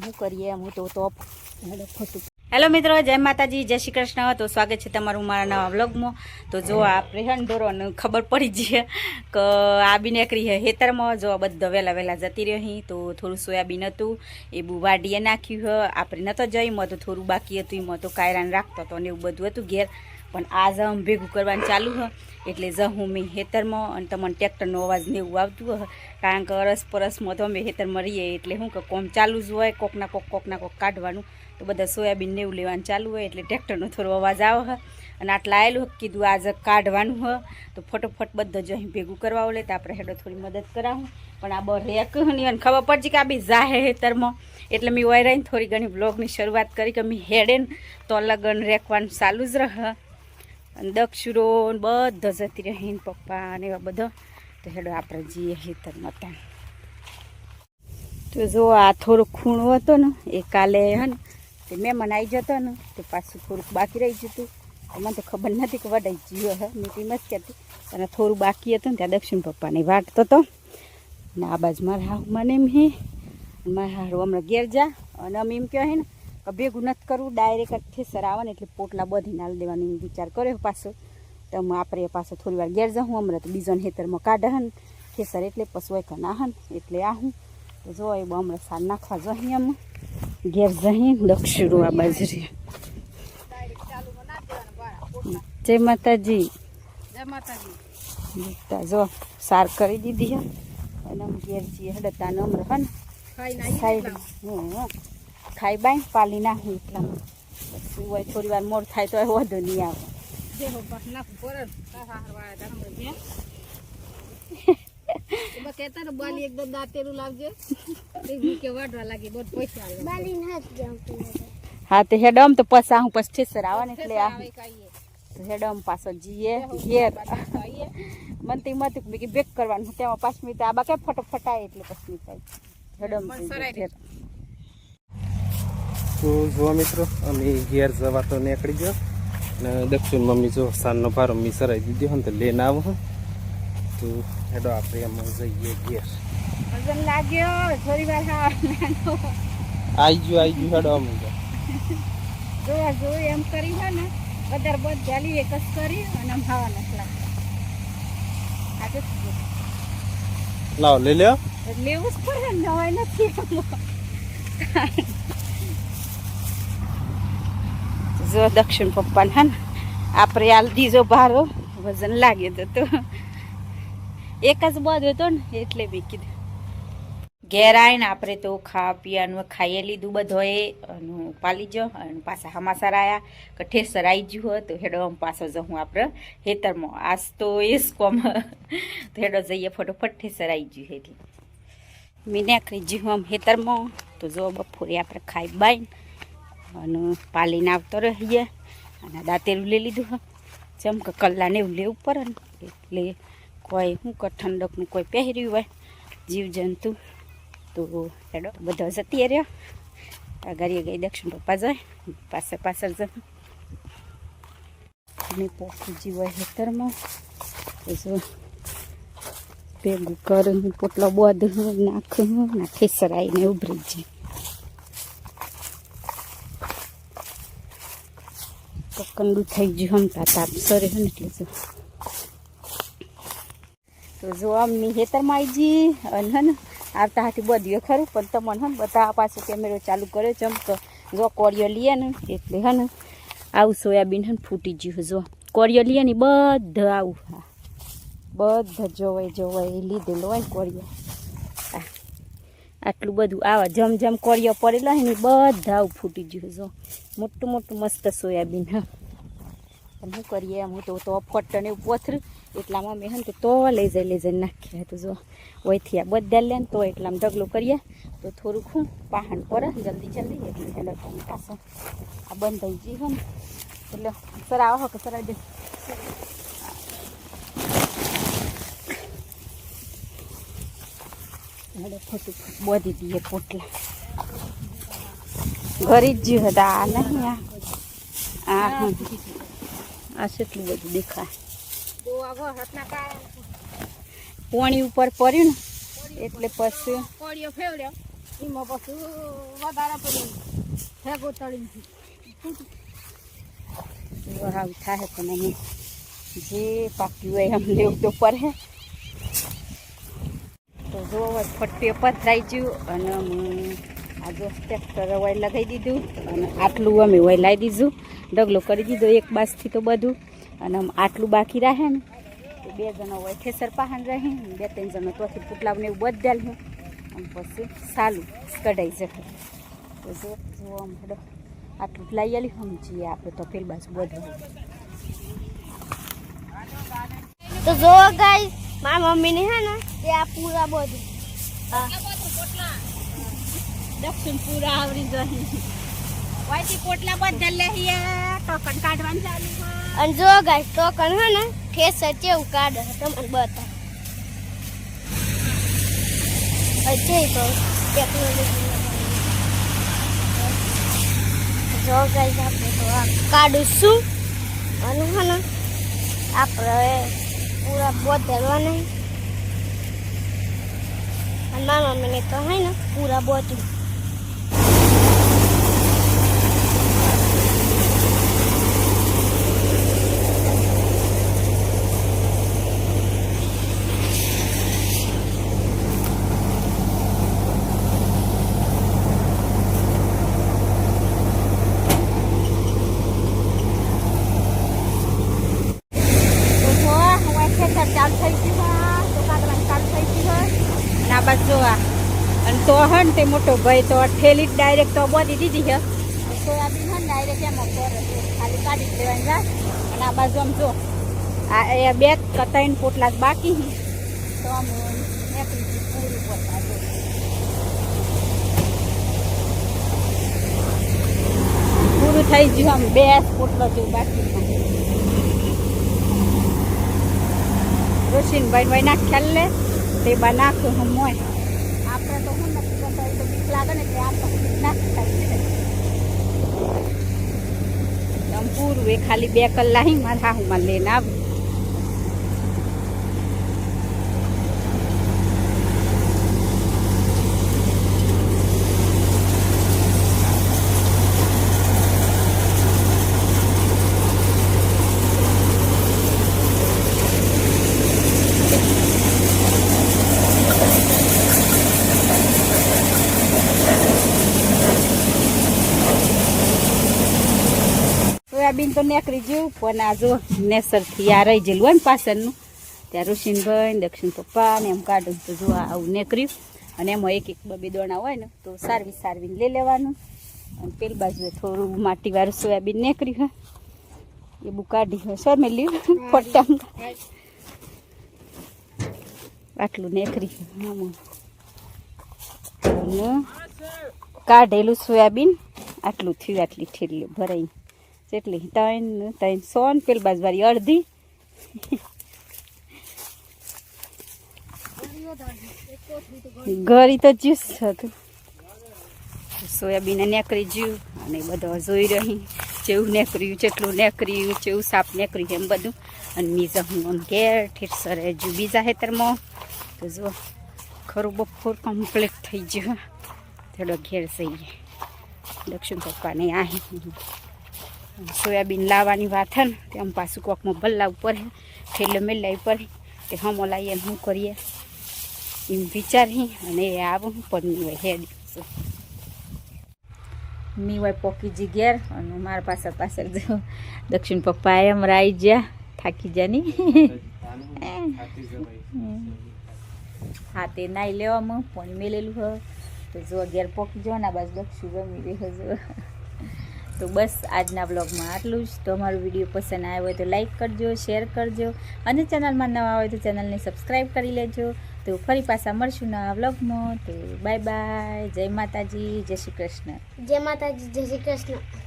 શું કરીએ? હું તો તો ખોટું. હેલો મિત્રો, જય માતાજી, જય શ્રી કૃષ્ણ. તો સ્વાગત છે તમારું મારા નવા વ્લોગમાં. તો જો આ પ્રેહણ ધોરણ, ખબર પડી જઈએ કે આ બી નેકરી હે હેતરમાં જો બધા વહેલા વહેલા જતી રહી. તો થોડું સોયાબીન હતું, એ વાડીએ નાખ્યું આપણે નતો મો તો થોડું બાકી હતું, એમાં તો કાયરાને રાખતો હતો ને એવું બધું હતું ઘેર. પણ આ જમ ભેગું કરવાનું ચાલુ હ. એટલે જહું મેં હેતરમાં અને તમને ટ્રેક્ટરનો અવાજ ને એવું આવતું હોય કારણ કે અરસ પરસમાં તો અમે હેતરમાં રહીએ એટલે શું કે કોમ ચાલુ જ હોય કોકના કોક કોકના કોક કાઢવાનું. તો બધા સોયાબીન ને એવું લેવાનું ચાલુ હોય એટલે ટ્રેક્ટરનો થોડો અવાજ આવે હ. અને આટલા આવેલું કીધું આજે કાઢવાનું હ. તો ફટોફટ બધો જ અહીં ભેગું કરવા ઓલે તો આપણે હેડો થોડી મદદ કરાવું. પણ આ બર રેકની અને ખબર પડશે કે આ બી જાહે હેતરમાં એટલે મેં વાયરાઈને થોડી ઘણી બ્લોગની શરૂઆત કરી કે મેં હેડે તો લગન રેકવાનું ચાલુ જ રહે. અને દક્ષરો બધો જતી રહી પપ્પા ને એવા બધા. તો હેડો આપણે જઈએ હેતર ત્યાં તો જો આ થોડો ખૂણો હતો ને, એ કાલે હે ને, તે મહેમાન આવી જતો ને, તે પાછું થોડુંક બાકી રહી જતું. મને તો ખબર નથી કે વડાઈ જીવો હે મીટી તેમ જ કહેતી. અને થોડું બાકી હતું ને, ત્યાં દક્ષિણ પપ્પાની વાટતો હતો. ને આ બાજુ મારા હાવ મને એમ હે. મારા હારું હમણાં ઘેર જા, અને અમે એમ કહે ને ભેગું નથી કરવું ડાયરેક્ટ ઠેસર આવે ને એટલે પોટલા બધી નાલ દેવાનો વિચાર કર્યો પાછો. તો હું આપણે પાછો થોડી વાર ઘેર જાઉં હમણાં તો બીજાને હેતરમાં કાઢે હન ઠેસર એટલે પછી હોય ના હન એટલે આહું. તો જો એ હમણાં સાર નાખવા જઈએ એમ. ઘેર જઈએ દક્ષિણું આ બાજરી. જય માતાજી. જય માતાજી. જો સાર કરી દીધી અને ઘેર છીએ હડતા નમ્ર હન. ખાઈ સાઈડ ખાઈ બાઈ પાલી નાખું એટલામાં. પછી હોય થોડી વાર મોર થાય તો વધુ નહીં આવે. હો તે આવે હેડમ તો પછી હું પછી ઠેસર આવે ને એટલે આ. આવે તો હેડમ પાછો જીએ ઘેર. મને તો એમ હતું કે બેક કરવાનું તેમાં પાંચ મિનિટ આ બા કઈ ફટાય આવે એટલે પછી થાય હેડમ તો જુઓ મિત્રો અમે ઘેર જવા તો નીકળી ગયો. ને દક્ષિણ મમ્મી જો સાંજનો ભારો મી સરાઈ દીધો ને તો લઈને આવો. તો હેડો આપણે એમ જઈએ ઘેર. લાગ્યો થોડી વાર આઈ ગયું આવી ગયું હેડો અમે. જોવા જોયું એમ કરી હોય ને વધારે બધ જાલી એક જ કરી અને હવા નથી લાગતા લાવો લઈ લ્યો. લેવું જ પડે ને નવાય નથી. જો દક્ષિણ પપ્પાને હન આપણે આલ દીજો ભારો, વજન લાગે તો એક જ બધ હતો ને, એટલે બી કીધું. ઘેર આવીને આપણે તો ખાવા પીવાનું ખાઈએ લીધું બધોએ, અને પાલી જો અને પાછા હમાસર આવ્યા કે ઠેસર આવી ગયું હોય તો હેડો આમ પાછો જવું આપણે હેતરમાં આજ તો એસકોમ કોમ. તો હેડો જઈએ ફટોફટ ઠેસર આવી ગયું એટલે મેં નાખી જ્યું આમ હેતરમાં તો જો બપોરે આપણે ખાઈ બાઈ અને પાલીને આવતો રહીએ. અને દાંતેલું લઈ લીધું જેમ કે કલ્લાને એવું લેવું પડે ને, એટલે કોઈ શું કે ઠંડકનું કોઈ પહેર્યું હોય, જીવજંતુ. તો હેડો, બધા જતી રહ્યો. ગાડીએ ગઈ દક્ષિણ પપ્પા જાય પાછળ પાછળ જ મેં પોખું જીવાય હેતરમાં જો, ભેગું કરું પોટલો બોધ નાખું ના સરાઈને ઉભરી જાય. કકંડું થઈ ગયું હમતા તાપ સરે ને એટલે તો જો અમની હેતરમાં આવી જી અને હે ને, આવતા હાથી બધીએ ખરું, પણ તમને હે બધા પાછો કેમેરો ચાલુ કર્યો છે તો જો કોળિયો લઈએ ને, એટલે હે ને આવું સોયાબીન હે ફૂટી ગયું જો કોળિયો લઈએ ને બધા આવું હા બધા જોવાય જોવાય લીધેલો હોય કોળિયો. આટલું બધું આવા જમ જમ કોળિયો પડેલો હોય ને બધા આવું ફૂટી ગયું જો મોટું મોટું મસ્ત સોયાબીન હા. પણ શું કરીએ? એમ હું તો તો ફટ ને એવું પોથરું એટલામાં મેં હે ને તો લઈ જઈ, લઈ જઈને નાખ્યા તો જો, ઓયથી આ બધા લે તો એટલામાં ઢગલું કરીએ. તો થોડુંક હું પાહણ પર, જલ્દી જલ્દી એટલે હેડર પાછો આ બંધ થઈ ગયું હોય ને. એટલે સર આવો કે સર દે હેડો, ખોટું બોધી દઈએ પોટલા. ઘરી જ હતા નહીં આ, હમ. આ કેટલું બધું દેખાય. પોણી ઉપર પડ્યું ને એટલે પછી કોળિયો ફેવડ્યો એમાં પછી વધારે પેલું ભેગો તળી આવું થાય પણ અમે જે પાક્યું હોય એમ લેવું તો પડે. તો જો ફટ્ટીઓ પથરાઈ ગયું અને અમે જો ટ્રેક્ટર વાય લગાવી દીધું અને આટલું અમે વાય લાવી દીધું. ડગલો કરી દીધો એક બાસથી તો બધું. અને આમ આટલું બાકી રહે ને, તો બે જણા હોય ઠેસર પાહન રહે ને બે ત્રણ જણો તોથી પુટલાવને એવું બધા છે અને પછી સારું કઢાઈ જશે. તો જો જો આમ હડો, આટલું લઈ આલી, સમજીએ આપણે તો પેલ બાજુ બધું. તો જો ગાઈ મારા મમ્મીને હે ને તે આ પૂરા બધું. દક્ષિણ પૂરા આવરી વાયથી પોટલા બધા લઈએ ટોકન કાઢવાનું ચાલુ અને જો ગાય, ટોકન હે ને, ખેસર સચે છે તમને બતા અજય તો ટેકનોલોજી જો ગાઈસ આપણે તો આ કાઢું છું અને હે ને, આપણે પૂરા બોતલવા નહીં. અને મારા મમ્મીને તો હે ને, પૂરા બોતલ તો જો હવે ખેતર ચાલુ થઈ ગયું હોય તો કાઢવાનું ચાલુ થઈ ગયું હોય અને આ અને તો હન તે મોટો ભાઈ, તો ઠેલી ડાયરેક્ટ તો બોધી દીધી છે. સોયાબીન હન ડાયરેક્ટ એમાં પર ખાલી કાઢી જ દેવાની જાય અને આ બાજુ આમ જો, આ એ બે ત્રણ પોટલા બાકી તો આમ પૂરું થઈ ગયું આમ બે પોટલો જેવું બાકી રોશીનભાઈ ભાઈ ખ્યાલ લે. તે બા નાખ્યું હું મોય. આપણે તો હું નથી કરતા તો બીક લાગે ને એટલે આપણે નાખી આમ પૂરું એ ખાલી બે કલાક મારા હાહુમાં લઈને આવું. સોયાબીન તો નીકળી ગયું, પણ આ જો નેસરથી આ રહી ગયેલું હોય ને પાછળનું. ત્યાં ઋષિનભાઈ દક્ષિણ પપ્પા ને એમ કાઢું તો જો આવું નીકળ્યું. અને એમાં એક એક બબે દોણા હોય ને, તો સારવી સારવીને લઈ લેવાનું. અને પેલી બાજુએ થોડું માટીવાળું સોયાબીન નીકળ્યું હોય. એ બું કાઢી હોય, સર મેં લીધું ફોટા આટલું નીકળી આમાં કાઢેલું સોયાબીન, આટલું થયું, આટલી ઠેલી ભરાઈ. જેટલી ત્રણ ત્રણ સો ને પેલી બાજુ અડધી. ઘરી તો જ્યુસ હતું. સોયાબીન નેકરી જ્યું અને બધા જોઈ રહી. જેવું નેકર્યું, જેટલું નેકર્યું, જેવું સાપ નેકર્યું એમ બધું. અને મીઝા હું ઘેર સરે જુ બીજા હેતરમાં તો જો ખરું બપોર કમ્પ્લીટ થઈ ગયું. થોડો ઘેર જઈએ. દક્ષિણ પપ્પાને આ સોયાબીન લાવવાની વાત હે ને, તે આમ પાછું કોકમાં ભલ્લાવું પડે. ઠેલો મેલાવી પડે. તે હમો લાવીએ શું કરીએ. એમ વિચારી અને એ આવું પણ મીવાય હોય મીવાય પોકીજી ઘેર અને મારા પાસે જો દક્ષિણ પપ્પા એમ રાઈ જ્યા, થાકી જાની હા તે નાઈ લેવામાં, પણ મેલેલું હોય તો જો ઘેર પોકી જો ના બાજુ દક્ષિણ જમી રહ્યો જો તો બસ આજના બ્લોગમાં આટલું જ. તો અમારો વીડિયો પસંદ આવ્યો હોય તો લાઇક કરજો, શેર કરજો અને ચેનલમાં નવા હોય તો ચેનલને સબસ્ક્રાઈબ કરી લેજો. તો ફરી પાછા મળશું નવા બ્લોગમાં તો બાય બાય. જય માતાજી, જય શ્રી કૃષ્ણ. જય માતાજી, જય શ્રી કૃષ્ણ.